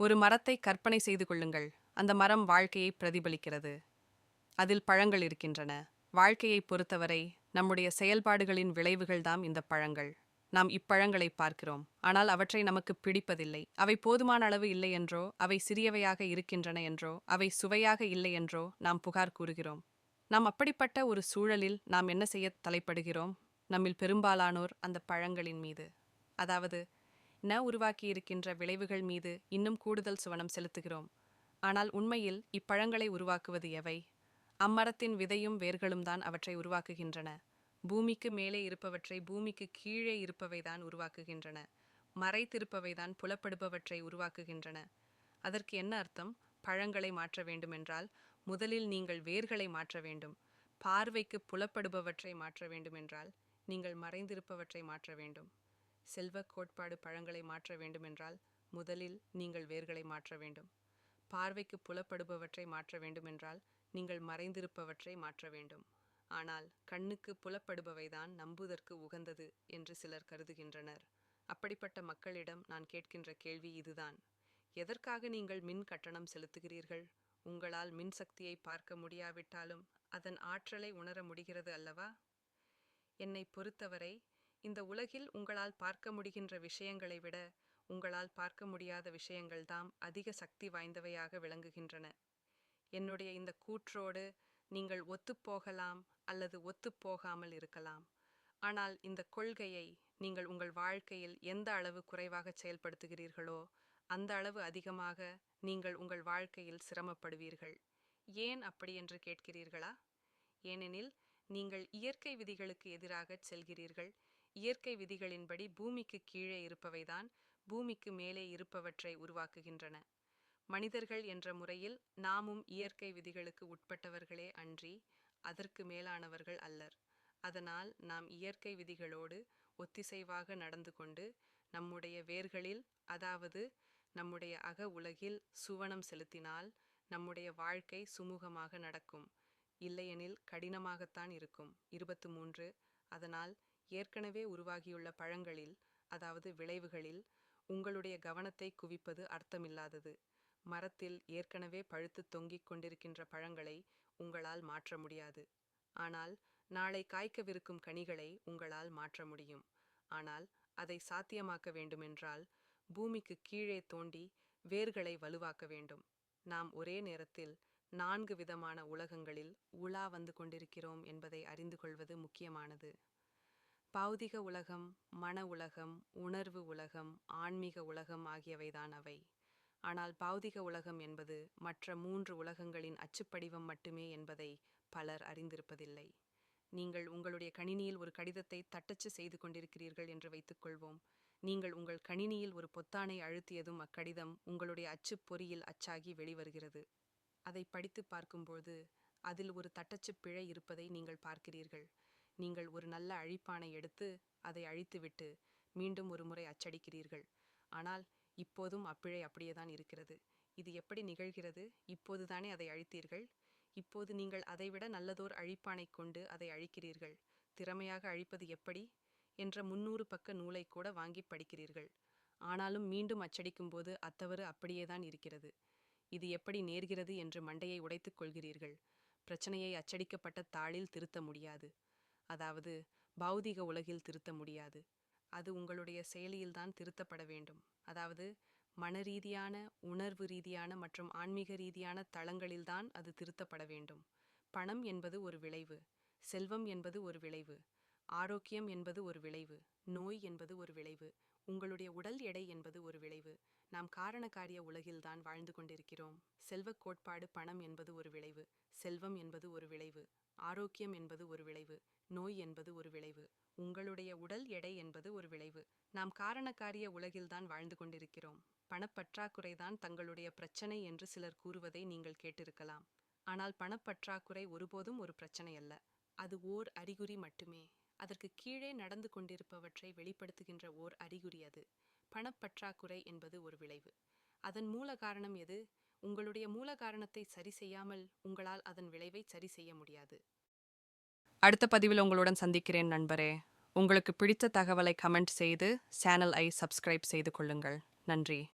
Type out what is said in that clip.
ஒரு மரத்தை கற்பனை செய்து கொள்ளுங்கள். அந்த மரம் வாழ்க்கையை பிரதிபலிக்கிறது. அதில் பழங்கள் இருக்கின்றன. வாழ்க்கையை பொறுத்தவரை நம்முடைய செயல்பாடுகளின் விளைவுகள்தாம் இந்த பழங்கள். நாம் இப்பழங்களை பார்க்கிறோம். ஆனால் அவற்றை நமக்கு பிடிப்பதில்லை. அவை போதுமான அளவு இல்லை என்றோ அவை சிறியவையாக இருக்கின்றன என்றோ அவை சுவையாக இல்லை என்றோ நாம் புகார் கூறுகிறோம். நாம் அப்படிப்பட்ட ஒரு சூழலில் நாம் என்ன செய்ய தலைப்படுகிறோம்? நம்மில் பெரும்பாலானோர் அந்த பழங்களின் மீது. அதாவது ந உருவாக்கியிருக்கின்ற விளைவுகள் மீது இன்னும் கூடுதல் சுவனம் செலுத்துகிறோம். ஆனால் உண்மையில் இப்பழங்களை உருவாக்குவது எவை? அம்மரத்தின் விதையும் வேர்களும் தான் அவற்றை உருவாக்குகின்றன. பூமிக்கு மேலே இருப்பவற்றை பூமிக்கு கீழே இருப்பவைதான் உருவாக்குகின்றன. மறைத்திருப்பவைதான் புலப்படுபவற்றை உருவாக்குகின்றன. அதற்கு என்ன அர்த்தம்? பழங்களை மாற்ற வேண்டுமென்றால் முதலில் நீங்கள் வேர்களை மாற்ற வேண்டும். பார்வைக்கு புலப்படுபவற்றை மாற்ற வேண்டுமென்றால் நீங்கள் மறைந்திருப்பவற்றை மாற்ற வேண்டும். செல்வக் கோட்பாடு பழங்களை மாற்ற வேண்டுமென்றால் முதலில் நீங்கள் வேர்களை மாற்ற வேண்டும். பார்வைக்கு புலப்படுபவற்றை மாற்ற வேண்டுமென்றால் நீங்கள் மறைந்திருப்பவற்றை மாற்ற வேண்டும். ஆனால் கண்ணுக்கு புலப்படுபவைதான் நம்புதற்கு உகந்தது என்று சிலர் கருதுகின்றனர். அப்படிப்பட்ட மக்களிடம் நான் கேட்கின்ற கேள்வி இதுதான். எதற்காக நீங்கள் மின் கட்டணம் செலுத்துகிறீர்கள்? உங்களால் மின்சக்தியை பார்க்க முடியாவிட்டாலும் அதன் ஆற்றலை உணர முடிகிறது அல்லவா? என்னை பொறுத்தவரை இந்த உலகில் உங்களால் பார்க்க முடிகின்ற விஷயங்களை விட உங்களால் பார்க்க முடியாத விஷயங்கள்தாம் அதிக சக்தி வாய்ந்தவையாக விளங்குகின்றன. என்னுடைய இந்த கூற்றோடு நீங்கள் ஒத்துப்போகலாம் அல்லது ஒத்துப்போகாமல் இருக்கலாம். ஆனால் இந்த கொள்கையை நீங்கள் உங்கள் வாழ்க்கையில் எந்த அளவு குறைவாக செயல்படுத்துகிறீர்களோ அந்த அளவு அதிகமாக நீங்கள் உங்கள் வாழ்க்கையில் சிரமப்படுவீர்கள். ஏன் அப்படி என்று கேட்கிறீர்களா? ஏனெனில் நீங்கள் இயற்கை விதிகளுக்கு எதிராக செல்கிறீர்கள். இயற்கை விதிகளின்படி பூமிக்கு கீழே இருப்பவைதான் பூமிக்கு மேலே இருப்பவற்றை உருவாக்குகின்றன. மனிதர்கள் என்ற முறையில் நாமும் இயற்கை விதிகளுக்கு உட்பட்டவர்களே அன்றி அதற்கு மேலானவர்கள் அல்லர். அதனால் நாம் இயற்கை விதிகளோடு ஒத்திசைவாக நடந்து கொண்டு நம்முடைய வேர்களில் அதாவது நம்முடைய அக உலகில் சுவனம் செலுத்தினால் நம்முடைய வாழ்க்கை சுமூகமாக நடக்கும். இல்லையெனில் கடினமாகத்தான் இருக்கும். இருபத்து மூன்று அதனால் ஏற்கனவே உருவாகியுள்ள பழங்களில் அதாவது விளைவுகளில் உங்களுடைய கவனத்தை குவிப்பது அர்த்தமில்லாதது. மரத்தில் ஏற்கனவே பழுத்து தொங்கிக் கொண்டிருக்கின்ற பழங்களை உங்களால் மாற்ற முடியாது. ஆனால் நாளை காய்க்கவிருக்கும் கனிகளை உங்களால் மாற்ற முடியும். ஆனால் அதை சாத்தியமாக்க வேண்டுமென்றால் பூமிக்கு கீழே தோண்டி வேர்களை வலுவாக்க வேண்டும். நாம் ஒரே நேரத்தில் நான்கு விதமான உலகங்களில் உலா வந்து கொண்டிருக்கிறோம் என்பதை அறிந்து கொள்வது முக்கியமானது. பௌதிக உலகம் மன உலகம் உணர்வு உலகம் ஆன்மீக உலகம் ஆகியவைதான் அவை. ஆனால் பௌதிக உலகம் என்பது மற்ற மூன்று உலகங்களின் அச்சுப்படிவம் மட்டுமே என்பதை பலர் அறிந்திருப்பதில்லை. நீங்கள் உங்களுடைய கணினியில் ஒரு கடிதத்தை தட்டச்சு செய்து கொண்டிருக்கிறீர்கள் என்று வைத்துக்கொள்வோம் நீங்கள் உங்கள் கணினியில் ஒரு பொத்தானை அழுத்தியதும் அக்கடிதம் உங்களுடைய அச்சுப் பொறியில் அச்சாகி வெளிவருகிறது. அதை படித்து பார்க்கும்போது அதில் ஒரு தட்டச்சுப் பிழை இருப்பதை நீங்கள் பார்க்கிறீர்கள். நீங்கள் ஒரு நல்ல அழிப்பானை எடுத்து அதை அழித்துவிட்டு மீண்டும் ஒரு முறை அச்சடிக்கிறீர்கள். ஆனால் இப்போதும் அப்பிழை அப்படியேதான் இருக்கிறது. இது எப்படி நிகழ்கிறது? இப்போதுதானே அதை அழித்தீர்கள்? இப்போது நீங்கள் அதைவிட நல்லதோர் அழிப்பானை கொண்டு அதை அழிக்கிறீர்கள். திறமையாக அழிப்பது எப்படி? என்ற முன்னூறு பக்க நூலை கூட வாங்கி படிக்கிறீர்கள். ஆனாலும் மீண்டும் அச்சடிக்கும்போது அத்தவறு அப்படியேதான் இருக்கிறது. இது எப்படி நேர்கிறது என்று மண்டையை உடைத்துக் கொள்கிறீர்கள்? பிரச்சனையை அச்சடிக்கப்பட்ட தாளில் திருத்த முடியாது. அதாவது பௌதிக உலகில் திருத்த முடியாது. அது உங்களுடைய செயலியில்தான் திருத்தப்பட வேண்டும். அதாவது மன ரீதியான உணர்வு ரீதியான மற்றும் ஆன்மீக ரீதியான தளங்களில்தான் அது திருத்தப்பட வேண்டும். பணம் என்பது ஒரு விளைவு. செல்வம் என்பது ஒரு விளைவு. ஆரோக்கியம் என்பது ஒரு விளைவு. நோய் என்பது ஒரு விளைவு. உங்களுடைய உடல் எடை என்பது ஒரு விளைவு. நாம் காரணக்காரிய உலகில்தான் வாழ்ந்து கொண்டிருக்கிறோம். செல்வக் கோட்பாடு பணம் என்பது ஒரு விளைவு. செல்வம் என்பது ஒரு விளைவு. ஆரோக்கியம் என்பது ஒரு விளைவு. நோய் என்பது ஒரு விளைவு. உங்களுடைய உடல் எடை என்பது ஒரு விளைவு. நாம் காரணக்காரிய உலகில்தான் வாழ்ந்து கொண்டிருக்கிறோம். பணப்பற்றாக்குறைதான் தங்களுடைய பிரச்சனை என்று சிலர் கூறுவதை நீங்கள் கேட்டிருக்கலாம். ஆனால் பணப்பற்றாக்குறை ஒருபோதும் ஒரு பிரச்சனை அல்ல அது ஓர் அறிகுறி மட்டுமே. அதற்கு கீழே நடந்து கொண்டிருப்பவற்றை வெளிப்படுத்துகின்ற ஓர் அறிகுறி அது. பணப்பற்றாக்குறை என்பது ஒரு விளைவு. அதன் மூல காரணம் எது? உங்களுடைய மூல காரணத்தை சரி செய்யாமல் உங்களால் அதன் விளைவை சரி செய்ய முடியாது. அடுத்த பதிவில் உங்களுடன் சந்திக்கிறேன் நண்பரே. உங்களுக்கு பிடித்த தகவலை கமெண்ட் செய்து சேனல் ஐ சப்ஸ்கிரைப் செய்து கொள்ளுங்கள். நன்றி.